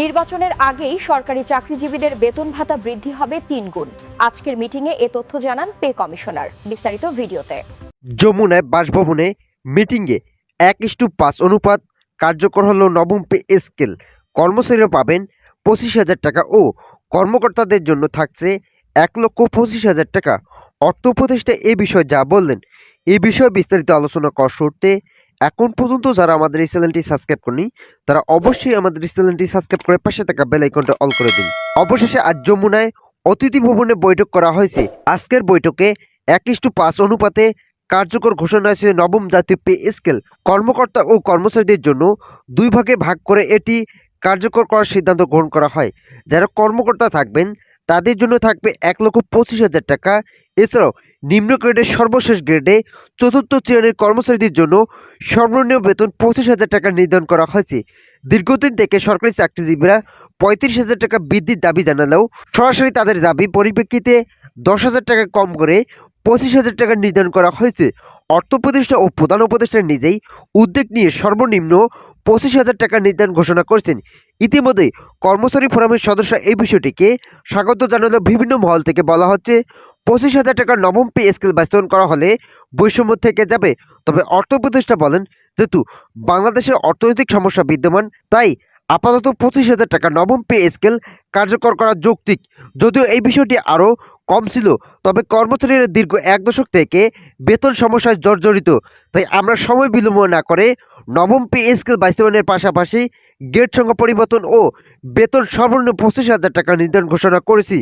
নির্বাচনের আগেই সরকারি চাকরিজীবীদের বেতন ভাতা বৃদ্ধি হবে তিন গুণ। আজকের মিটিংয়ে এ তথ্য জানান পে কমিশনার। বিস্তারিত ভিডিওতে। যমুনায় বাসভবনে মিটিংয়ে এক ইস্টু পাঁচ অনুপাত কার্যকর হল নবম পে স্কেল। কর্মচারীরা পাবেন পঁচিশ হাজার টাকা ও কর্মকর্তাদের জন্য থাকছে এক লক্ষ পঁচিশ হাজার টাকা। অর্থ উপদেষ্টা এ বিষয়ে যা বললেন, এ বিষয়ে বিস্তারিত আলোচনা করার শুরুতে এখন পর্যন্ত যারা আমাদের এই চ্যানেলটি সাবস্ক্রাইব করেনি, তারা অবশ্যই আমাদের এই চ্যানেলটি সাবস্ক্রাইব করে পাশে থাকা বেল আইকনটা অল করে দিন। অবশেষে আজ যমুনায় অতিথি ভবনে বৈঠক করা হয়েছে। আজকের বৈঠকে এক ইস্টু পাঁচ অনুপাতে কার্যকর ঘোষণা হয়েছে নবম জাতীয় পে স্কেল। কর্মকর্তা ও কর্মচারীদের জন্য দুই ভাগে ভাগ করে এটি কার্যকর করার সিদ্ধান্ত গ্রহণ করা হয়। যারা কর্মকর্তা থাকবেন, তাদের জন্য থাকবে এক লক্ষ পঁচিশ হাজার টাকা। এছাড়াও নিম্ন গ্রেডের সর্বশেষ গ্রেডে চতুর্থ শ্রেণির কর্মচারীদের জন্য সর্বনিম্ন বেতন পঁচিশ হাজার টাকা নির্ধারণ করা হয়েছে। দীর্ঘদিন থেকে সরকারি চাকরিজীবীরা পঁয়ত্রিশ হাজার টাকা বৃদ্ধির দাবি জানালেও সরাসরি তাদের দাবি পরিপ্রেক্ষিতে দশ হাজার টাকা কম করে পঁচিশ হাজার টাকা নির্ধারণ করা হয়েছে। অর্থ প্রতিষ্ঠা ও প্রধান উপদেষ্টা নিজেই উদ্যোগ নিয়ে সর্বনিম্ন পঁচিশ হাজার টাকা নির্ধারণ ঘোষণা করেছেন। ইতিমধ্যে কর্মচারী ফোরামের সদস্য এই বিষয়টিকে স্বাগত জানালেও বিভিন্ন মহল থেকে বলা হচ্ছে পঁচিশ হাজার টাকার নবম পে স্কেল বাস্তবায়ন করা হলে বৈষম্য থেকে যাবে। তবে অর্থ উপদেষ্টা বলেন যেহেতু বাংলাদেশের অর্থনৈতিক সমস্যা বিদ্যমান তাই আপাতত পঁচিশ হাজার টাকা নবম পে স্কেল কার্যকর করা যৌক্তিক। যদিও এই বিষয়টি আরও কম ছিল তবে কর্মচারীরা দীর্ঘ এক দশক থেকে বেতন সমস্যায় জর্জরিত তাই আমরা সময় বিলম্ব না করে নবম পে স্কেল বাস্তবায়নের পাশাপাশি গেট সংখ্যা পরিবর্তন ও বেতন সর্বনিম্ন পঁচিশ হাজার টাকা নির্ধারণ ঘোষণা করেছি।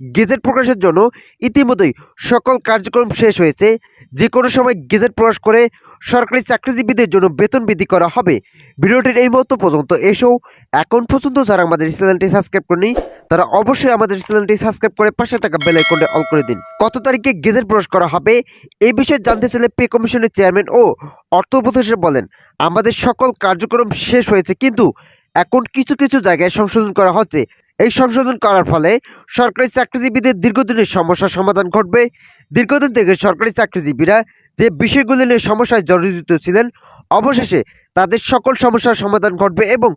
গেজেট প্রকাশের জন্য ইতিমধ্যেই সকল কার্যক্রম শেষ হয়েছে। যে কোনো সময় গেজেট প্রকাশ করে সরকারি চাকরিজীবীদের জন্য বেতন বৃদ্ধি করা হবে। ভিডিওটির এই মুহূর্ত পর্যন্ত এসেও এখন পর্যন্ত যারা আমাদের চ্যানেলটি সাবস্ক্রাইব করেনি, তারা অবশ্যই আমাদের চ্যানেলটি সাবস্ক্রাইব করে পাশে থাকা বেল আইকনটা অল করে দিন। কত তারিখে গেজেট প্রকাশ করা হবে এই বিষয়ে জানতে চাইলে পে কমিশনের চেয়ারম্যান ও অর্থ উপদেষ্টা বলেন। আমাদের সকল কার্যক্রম শেষ হয়েছে, কিন্তু এখন কিছু কিছু জায়গায় সংশোধন করা হচ্ছে। এই সংশোধন করার ফলে সরকারি চাকরিজীবীদের দীর্ঘদিনের সমস্যার সমাধান ঘটবে। দীর্ঘদিন থেকে সরকারি চাকরিজীবীরা যে বিষয়গুলি নিয়ে সমস্যায় জড়িত ছিলেন, অবশেষে তাদের সকল সমস্যার সমাধান ঘটবে এবং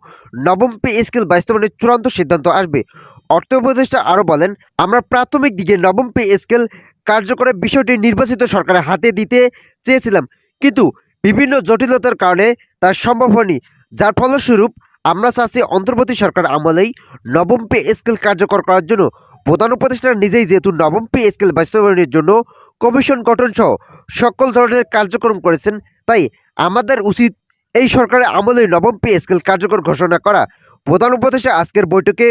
নবম পে স্কেল বাস্তবায়নের চূড়ান্ত সিদ্ধান্ত আসবে। অর্থ উপদেষ্টা আরও বলেন, আমরা প্রাথমিক দিকে নবম পে স্কেল কার্যকরের বিষয়টি নির্বাচিত সরকারের হাতে দিতে চেয়েছিলাম, কিন্তু বিভিন্ন জটিলতার কারণে তা সম্ভব হয়নি, যার ফলস্বরূপ আমরা চাচ্ছি অন্তর্বর্তী সরকার আমলেই নবম পে স্কেল কার্যকর করার জন্য প্রধান উপদেষ্টা নিজেই যেহেতু নবম পে স্কেল বাস্তবায়নের জন্য কমিশন গঠন সহ সকল ধরনের কার্যক্রম করেছেন, তাই আমাদের উচিত এই সরকারের আমলে নবম পে স্কেল কার্যকর ঘোষণা করা। প্রধান উপদেষ্টা আজকের বৈঠকে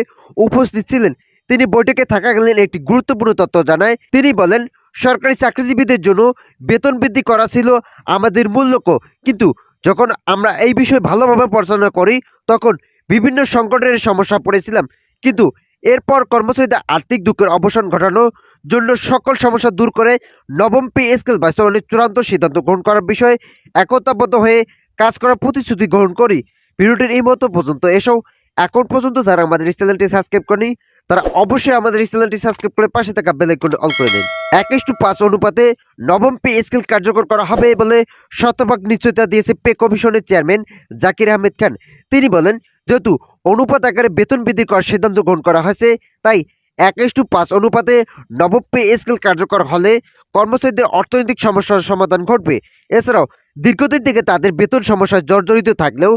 উপস্থিত ছিলেন। তিনি বৈঠকে থাকাকালীন একটি গুরুত্বপূর্ণ তথ্য জানায়। তিনি বলেন, সরকারি চাকরিজীবীদের জন্য বেতন বৃদ্ধি করা ছিল আমাদের মূল লক্ষ্য, কিন্তু যখন আমরা এই বিষয়ে ভালোভাবে পড়াশোনা করি, তখন বিভিন্ন সংকটের সমস্যা পড়েছিলাম। কিন্তু এরপর কর্মচারীদের আর্থিক দুঃখের অবসান ঘটানোর জন্য সকল সমস্যা দূর করে নবম পে স্কেল বাস্তবায়নের চূড়ান্ত সিদ্ধান্ত গ্রহণ করার বিষয়ে একতাবদ্ধ হয়ে কাজ করার প্রতিশ্রুতি গ্রহণ করি। ভিডিওটির এই মতো পর্যন্ত এসেও এখন পর্যন্ত যারা আমাদের চ্যানেলটি সাবস্ক্রাইব করেনি, তারা অবশ্যই আমাদের চ্যানেলটি সাবস্ক্রাইব করে পাশে থাকা বেল আইকনটি অল করে দিন। একুশ টু পাঁচ অনুপাতে নবম পে স্কেল কার্যকর করা হবে বলে শতভাগ নিশ্চয়তা দিয়েছে পে কমিশনের চেয়ারম্যান জাকির আহমেদ খান। তিনি বলেন, যেহেতু অনুপাত আকারে বেতন বৃদ্ধি করার সিদ্ধান্ত গ্রহণ করা হয়েছে, তাই একুশ টু পাঁচ অনুপাতে নবম পে স্কেল কার্যকর হলে কর্মচারীদের অর্থনৈতিক সমস্যার সমাধান ঘটবে। এছাড়াও, দীর্ঘদিন থেকে তাদের বেতন সমস্যায় জর্জরিত থাকলেও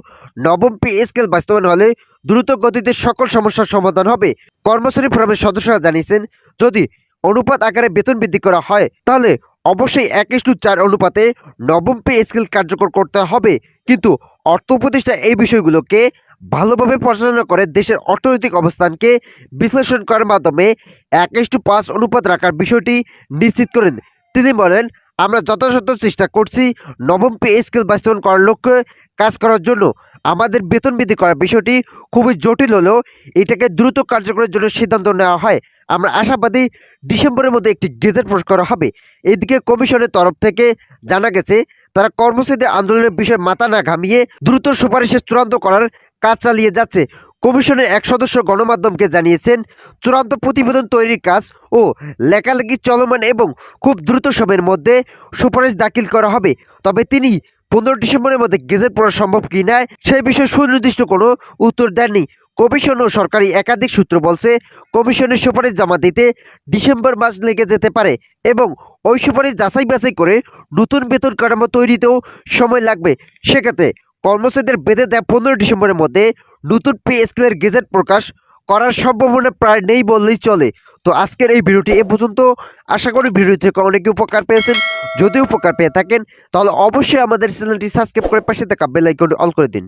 নবম পে স্কেল বাস্তবায়ন হলে দ্রুত গতিতে সকল সমস্যার সমাধান হবে। কর্মচারী ফোরামের সদস্যরা জানিয়েছেন, যদি অনুপাত আকারে বেতন বৃদ্ধি করা হয়। তাহলে অবশ্যই এক টু চার অনুপাতে নবম পে স্কেল কার্যকর করতে হবে। কিন্তু অর্থ উপদেষ্টা এই বিষয়গুলোকে ভালোভাবে পরিচালনা করে দেশের অর্থনৈতিক অবস্থানকে বিশ্লেষণ করার মাধ্যমে এক টু পাঁচ অনুপাত রাখার বিষয়টি নিশ্চিত করেন। তিনি বলেন, আমরা যথাযথ চেষ্টা করছি নবম পে স্কেল বাস্তবায়ন করার লক্ষ্যে কাজ করার জন্য। আমাদের বেতন বৃদ্ধি করার বিষয়টি খুবই জটিল হলেও এটাকে দ্রুত কার্যকরের জন্য সিদ্ধান্ত নেওয়া হয়। আমরা আশাবাদী ডিসেম্বরের মধ্যে একটি গেজেট প্রকাশ করা হবে। এদিকে কমিশনের তরফ থেকে জানা গেছে, তারা কর্মচারীদের আন্দোলনের বিষয়ে মাথা না ঘামিয়ে দ্রুত সুপারিশের চূড়ান্ত করার কাজ চালিয়ে যাচ্ছে। কমিশনের এক সদস্য গণমাধ্যমকে জানিয়েছেন, চূড়ান্ত প্রতিবেদন তৈরির কাজ ও লেখালেখি চলমান এবং খুব দ্রুত সময়ের মধ্যে সুপারিশ দাখিল করা হবে। তবে তিনি পনেরো ডিসেম্বরের মধ্যে গেজেট পড়া সম্ভব কি না সেই বিষয়ে সুনির্দিষ্ট কোনো উত্তর দেননি। কমিশন ও সরকারি একাধিক সূত্র বলছে, কমিশনের সুপারিশ জমা দিতে ডিসেম্বর মাস লেগে যেতে পারে এবং ওই সুপারিশ যাচাই বাছাই করে নতুন বেতন কাঠামো তৈরিতেও সময় লাগবে। সেক্ষেত্রে কর্মচারীদের বেঁধে দেয় পনেরো ডিসেম্বরের মধ্যে নতুন পে স্কেলের গেজেট প্রকাশ করার সম্ভাবনা প্রায় নেই বললেই চলে। তো আজকের এই ভিডিওটি এ পর্যন্ত। আশা করি ভিডিও থেকে অনেকে উপকার পেয়েছেন। যদি উপকার পেয়ে থাকেন, তাহলে অবশ্যই আমাদের চ্যানেলটি সাবস্ক্রাইব করে পাশে থাকা বেল আইকন অল করে দিন।